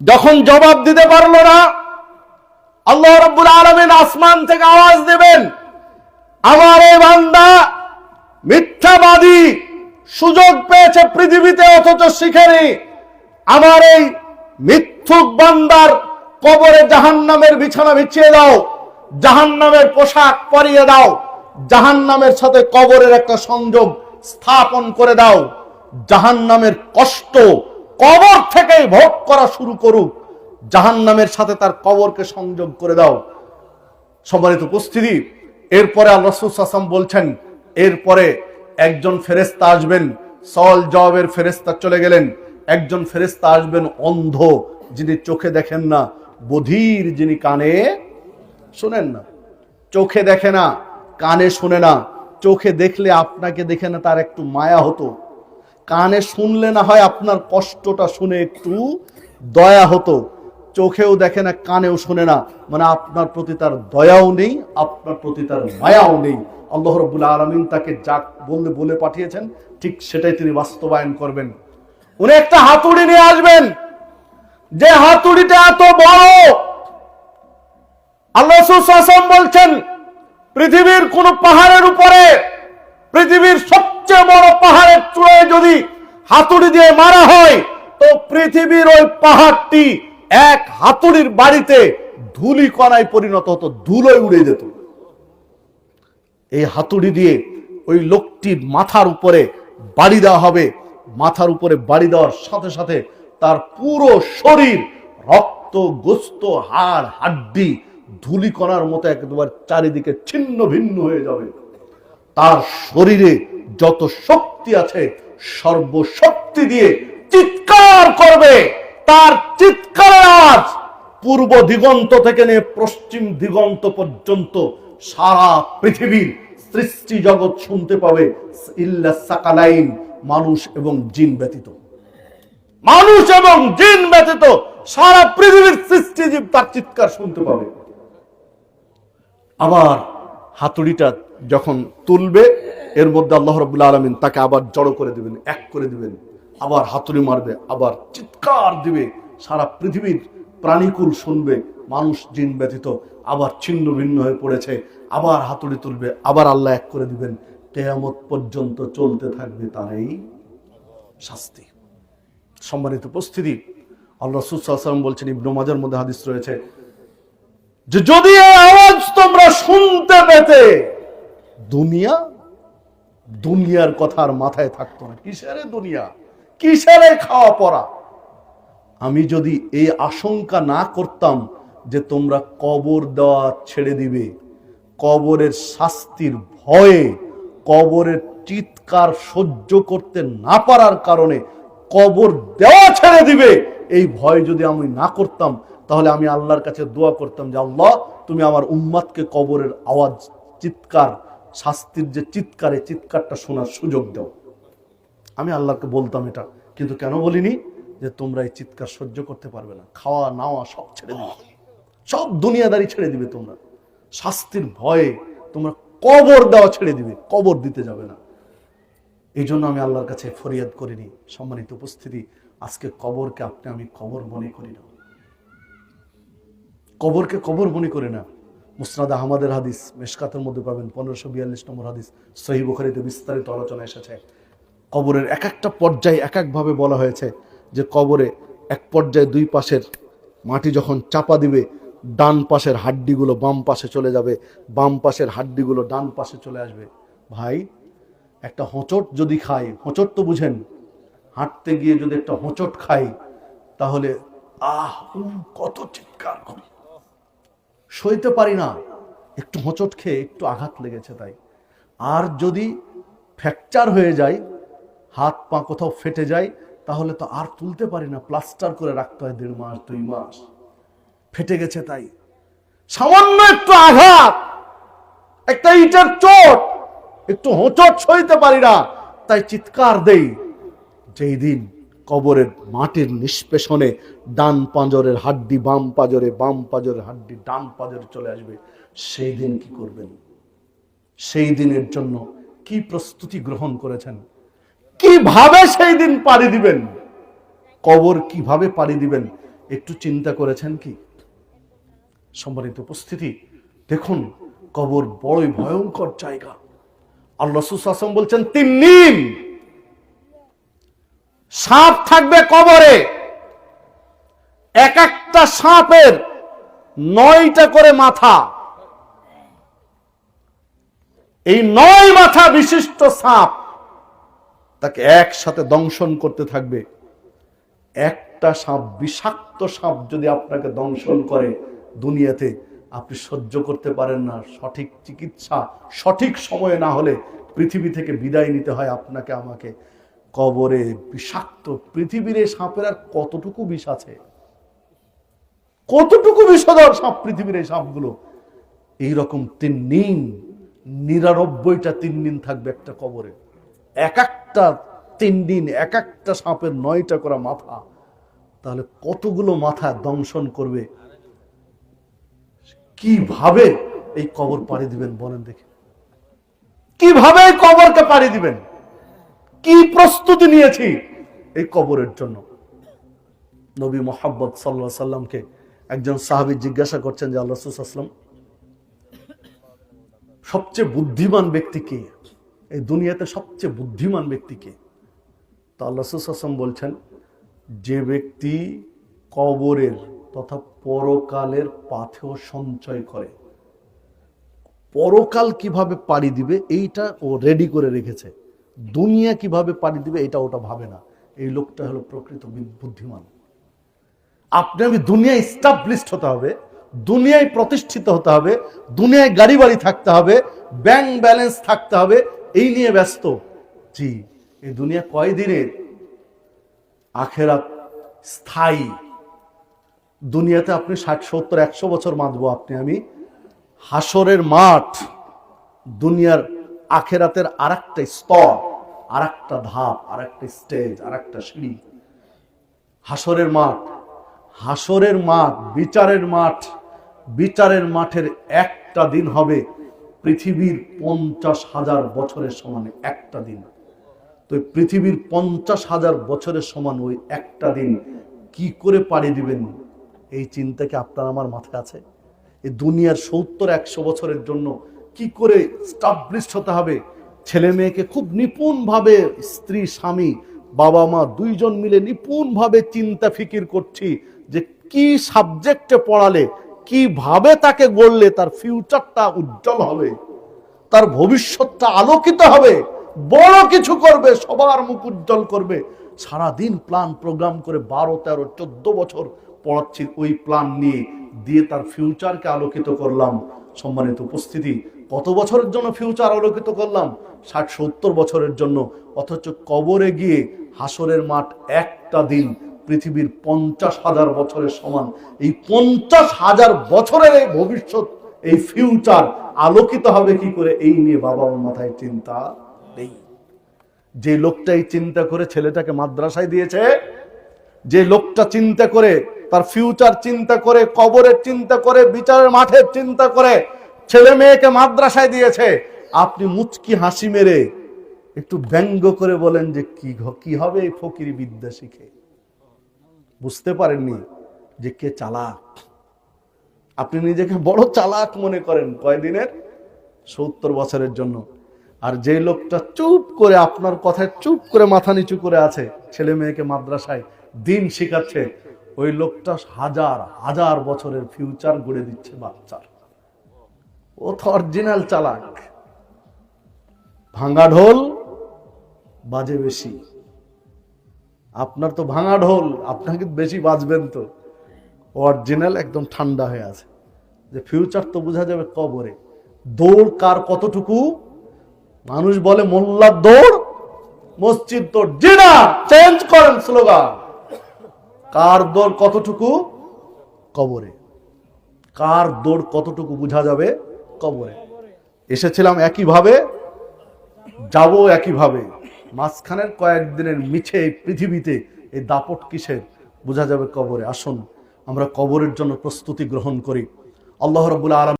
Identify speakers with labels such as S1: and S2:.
S1: যখন জবাব দিতে পারল না, আল্লাহ রব্বুল আলমিন আসমান থেকে আওয়াজ দেবেন, আমার এই বান্দা মিথ্যাবাদী সুযোগ পেয়েছে পৃথিবীতে, অথচ শিখেনি আমার এই মিথ্যুক বান্দার কবরে জাহান্নামের বিছানা বিছিয়ে দাও, জাহান্নামের পোশাক পরিয়ে দাও, জাহান্নামের সাথে কবরের একটা সংযোগ স্থাপন করে দাও, জাহান্নামের কষ্ট কবর থেকেই ভোগ করা শুরু করুক, জাহান্নামের সাথে তার কবরকে সংযোগ করে দাও। সম্মানিত উপস্থিতি, এরপরে আল্লাহ রসুল বলছেন, এরপরে একজন ফেরেস্তা আসবেন সল জবাবের ফেরেস্তা চলে গেলেন। একজন ফেরেস্তা আসবেন অন্ধ, যিনি চোখে দেখেন না, বধির যিনি কানে শোনেন না। চোখে দেখে না, কানে শুনে না। চোখে দেখলে আপনাকে দেখে না তার একটু মায়া হতো। কানে শুনলে না হয় আপনার কষ্টটা শুনে একটু দয়া হতো। চোখেও দেখে না, কানেও শুনে না। মানে আপনার প্রতি তার দয়াও নেই, আপনার প্রতি তার মায়াও নেই। আল্লাহ রব্বুল আলমিন তাকে যা বললে বলে পাঠিয়েছেন, ঠিক সেটাই তিনি বাস্তবায়ন করবেন। উনি একটা হাতুড়ি নিয়ে আসবেন। যে হাতুড়িটা এত বড়, আল্লাহ বলছেন, পৃথিবীর কোন পাহাড়ের উপরে, পৃথিবীর সবচেয়ে বড় পাহাড়ের চূড়ায় যদি হাতুড়ি দিয়ে মারা হয়, তো পৃথিবীর ওই পাহাড়টি এক হাতুড়ির বাড়িতে ধুলি কণায় পরিণত হতো, ধুলোয় উড়ে যেত। এই হাতুড়ি দিয়ে ওই লোকটির মাথার উপরে বাড়ি দেওয়া হবে। মাথার উপরে বাড়ি দেওয়ার সাথে সাথে তার পুরো শরীর, রক্ত, গোস্ত, হাড়, হাড্ডি ধুলিকণার মতো একেবারে চারিদিকে ছিন্ন ভিন্ন হয়ে যাবে। তার শরীরে যত শক্তি আছে, সর্বশক্তি দিয়ে চিৎকার করবে। তার চিৎকারের আওয়াজ পূর্ব দিগন্ত থেকে নিয়ে পশ্চিম দিগন্ত পর্যন্ত সারা পৃথিবীর সৃষ্টি জগৎ শুনতে পাবে সাকালাইন, মানুষ এবং জিন ব্যতীত। মানুষ এবং জিন ব্যতীত সারা পৃথিবীর সৃষ্টিজীব তার চিৎকার শুনতে পাবে। আবার হাতুড়িটা যখন তুলবে এর মধ্যে আল্লাহ রবুল্লা আলমিন তাকে আবার জড়ো করে দিবেন, এক করে দিবেন। আবার হাতুড়ি মারবে, আবার চিৎকার দিবে। সারা পৃথিবীর প্রাণীকুল শুনবে, মানুষ জিন ব্যতীত, আবার ছিন্ন ভিন্ন হয়ে পড়েছে, আবার হাতুড়ি তুলবে, আবার আল্লাহ এক করে দিবেন। কেয়ামত পর্যন্ত চলতে থাকবে তার এই শাস্তি। সম্মানিত উপস্থিতি, আল্লাহ সুসাল্লাম বলছেন, ইবনু মাজার মধ্যে হাদিস রয়েছে যে যদি আওয়াজ তোমরা শুনতে পেতে, দুনিয়া দুনিয়ার কথা আর মাথায় থাকতো না। কিসের দুনিয়া? কিসের খাওয়া পড়া আমি যদি এই আশঙ্কা না করতাম যে তোমরা কবর দেওয়া ছেড়ে দিবে, কবরের শাস্তির ভয়ে, কবরের চিৎকার সহ্য করতে না পারার কারণে কবর দেওয়া ছেড়ে দিবে, এই ভয় যদি আমি না করতাম, তাহলে আমি আল্লাহর কাছে দোয়া করতাম যে, আল্লাহ, তুমি আমার উম্মাদকে কবরের আওয়াজ, চিৎকার শাস্তির যে চিৎকারে চিৎকারটা শোনার সুযোগ দাও। আমি আল্লাহকে বলতাম এটা, কিন্তু কেন বলিনি? যে তোমরা এই চিৎকার সহ্য করতে পারবে না। খাওয়া নাওয়া সব ছেড়ে দিবে। সব দুনিয়াদারি ছেড়ে দিবে তোমরা। শাস্তির ভয়ে তোমরা কবর দেওয়া ছেড়ে দিবে। কবর দিতে যাবে না। এই জন্য আমি আল্লাহর কাছে ফরিয়াদ করিনি। সম্মানিত উপস্থিতি, আজকে কবরকে আপনি আমি কবর মনে করি না। কবরকে কবর মনে করি না। মুসনাদ আহমদের হাদিস মেশকাতের মধ্যে পাবেন, পনেরোশো বিয়াল্লিশ নম্বর হাদিস সহি বুখারিতে বিস্তারিত আলোচনা এসেছে। কবরের এক একটা পর্যায়ে এক একভাবে বলা হয়েছে যে কবরে এক পর্যায়ে দুই পাশের মাটি যখন চাপা দিবে, ডান পাশের হাড্ডিগুলো বাম পাশে চলে যাবে, বাম পাশের হাড্ডিগুলো ডান পাশে চলে আসবে। ভাই, একটা হোঁচট যদি খাই, হোঁচট তো বুঝেন, হাঁটতে গিয়ে যদি একটা হোঁচট খাই, তাহলে আহ কত চিৎকার করি। সইতে পারি না। একটু হোঁচট খেয়ে একটু আঘাত লেগেছে তাই। আর যদি ফ্র্যাকচার হয়ে যায়, হাত পা কোথাও ফেটে যায়, তাহলে তো আর তুলতে পারি না। প্লাস্টার করে রাখতে হয় দেড় মাস, দুই মাস। ফেটে গেছে তাই। সামান্য একটু আঘাত, একটা ইটার চোট, একটু হোঁচট সইতে পারি না। তাই চিৎকার দেই, যেই দিন কবরের মাটির নিষ্পেষণে ডান পাঁজরের হাড্ডি, বাম পাঁজরে, বাম পাঁজরের হাড্ডি, ডান পাঁজরে চলে আসবে। সেই দিন কি করবেন? সেই দিনের জন্য কি প্রস্তুতি গ্রহণ করেছেন? কীভাবে সেই দিন পাড়ি দিবেন? কবর কীভাবে পাড়ি দিবেন? একটু চিন্তা করেছেন কি? সম্মানিত উপস্থিতি, দেখুন, কবর বড়ই ভয়ঙ্কর জায়গা। আল্লাহ সুসাসম বলছেন, তিন নিন সাপ থাকবে কবরে। এক একটা সাপের নয়টা করে মাথা। এই নয় মাথা বিশিষ্ট সাপ তাকে একসাথে দংশন করতে থাকবে। একটা সাপ, বিষাক্ত সাপ যদি আপনাকে দংশন করে দুনিয়াতে, আপনি সহ্য করতে পারেন না। সঠিক চিকিৎসা সঠিক সময়ে না হলে পৃথিবী থেকে বিদায় নিতে হয় আপনাকে, আমাকে। কবরে বিষাক্ত পৃথিবীর সাপের আর কতটুকু বিষ আছে? কতটুকু বিষধর সাপ পৃথিবীর এই সাপগুলো? এইরকম তিন নিন নিরানব্বইটা তিন দিন থাকবে একটা কবরে। এক একটা তিন দিন, এক একটা সাপের নয়টা করা মাথা। তাহলে কতগুলো মাথা দংশন করবে? কীভাবে এই কবর পাড়ি দিবেন বলেন দেখি। কীভাবে এই কবরকে পাড়ি দিবেন? কি প্রস্তুতি নিয়েছি? এই কবরের জন্য। নবী মোহাম্মদ সাল্লাহ সাল্লামকে একজন সাহাবি জিজ্ঞাসা করছেন যে, আল্লাহ আসলাম সবচেয়ে বুদ্ধিমান ব্যক্তি কে? এই দুনিয়াতে সবচেয়ে বুদ্ধিমান ব্যক্তি কে? তো আল্লাহ আসলাম বলছেন, যে ব্যক্তি কবরের তথা পরকালের পাথেও সঞ্চয় করে, পরকাল কীভাবে পাড়ি দিবে, এইটা ও রেডি করে রেখেছে। দুনিয়া কীভাবে পাড়ি দিবে, এটা ওটা ভাবে না। এই লোকটা হলো প্রকৃত বুদ্ধিমান। আপনি আমি দুনিয়ায় স্টাবলিশড হতে হবে, দুনিয়ায় প্রতিষ্ঠিত হতে হবে, দুনিয়ায় গাড়ি বাড়ি থাকতে হবে ব্যাংক ব্যালেন্স থাকতে হবে, এই নিয়ে ব্যস্ত। জি, এই দুনিয়া কয়দিনের? আখেরাত স্থায়ী। দুনিয়াতে আপনি ষাট, সত্তর, একশো বছর বাঁধবো আপনি আমি। হাসরের মাঠ দুনিয়ার আখেরাতের আর একটা স্তর। আর একটা ধাপ আর একটা স্টেজ আর একটা সিঁড়ি। হাসরের মাঠ হাসরের মাঠ, বিচারের মাঠ, বিচারের মাঠের একটা দিন হবে পৃথিবীর পঞ্চাশ হাজার বছরের সমানে একটা দিন। তো পৃথিবীর পঞ্চাশ হাজার বছরের সমান ওই একটা দিন কি করে পাড়ি দিবেন? এই চিন্তা কি আপনার আমার মাথায় আছে? এই দুনিয়ার সত্তর, একশো বছরের জন্য কি করে স্টাবলিশড হতে হবে? ছেলে মেয়েকে খুব নিপুণভাবে স্ত্রী, স্বামী, বাবা মা দুইজন মিলে নিপুণভাবে চিন্তা ফিকির করছি যে কি সাবজেক্টে পড়ালে, কীভাবে তাকে গড়লে তার ফিউচারটা উজ্জ্বল হবে, তার ভবিষ্যৎটা আলোকিত হবে, বড় কিছু করবে, সবার মুখ উজ্জ্বল করবে। সারাদিন প্ল্যান প্রোগ্রাম করে বারো, তেরো, চোদ্দ বছর পড়াচ্ছি ওই প্ল্যান নিয়ে, দিয়ে তার ফিউচারকে আলোকিত করলাম। সম্মানিত উপস্থিতি কত বছরের জন্য ফিউচার আলোকিত করলাম? ষাট, সত্তর বছরের জন্য। অথচ কবরে গিয়ে হাসরের মাঠ একটা দিন পৃথিবীর পঞ্চাশ হাজার বছরের সমান। এই পঞ্চাশ হাজার বছরের এই ভবিষ্যৎ, এই ফিউচার আলোকিত হবে কি করে? এই নিয়ে বাবা মার মাথায় চিন্তা নেই। যে লোকটা এই চিন্তা করে ছেলেটাকে মাদ্রাসায় দিয়েছে, যে লোকটা চিন্তা করে তার ফিউচার চিন্তা করে, কবরের চিন্তা করে, বিচারের মাঠের চিন্তা করে ছেলে মেয়েকে মাদ্রাসায় দিয়েছে। আপনি মুচকি হাসি মেরে একটু ব্যঙ্গ করে বলেন যে কি কি হবে এই ফকিরি বিদ্যা শিখে। বুঝতে পারেননি যে কে চালাক। আপনি নিজেকে বড় চালাক মনে করেন কয়দিনের? সত্তর বছরের জন্য। আর যে লোকটা চুপ করে আপনার কথায় চুপ করে মাথা নিচু করে আছে, ছেলে মেয়েকে মাদ্রাসায় দিন শিখাচ্ছে, ওই লোকটা হাজার হাজার বছরের ফিউচার গড়ে দিচ্ছে বাচ্চার। ও তো অরিজিনাল চালাক। ভাঙা ঢোল বাজে বেশি। আপনার তো ভাঙা ঢোল, আপনাকে বেশি বাজবেন তো। অরিজিনাল একদম ঠান্ডা হয়ে আছে। যে ফিউচার তো বোঝা যাবে কবরে। দৌড় কার কতটুকু? মানুষ বলে মোল্লার দৌড়, মসজিদ দৌড়। জি না চেঞ্জ করেন স্লোগান কার দৌড় কতটুকু? কবরে। কার দৌড় কতটুকু বোঝা যাবে? কবরে। এসেছিলাম একইভাবে, যাব একইভাবে। মাঝখানের কয়েকদিনের মিছে এই পৃথিবীতে এই দাপট কিসের? বোঝা যাবে কবরে। আসুন, আমরা কবরের জন্য প্রস্তুতি গ্রহণ করি। আল্লাহ রবুল্লা আলম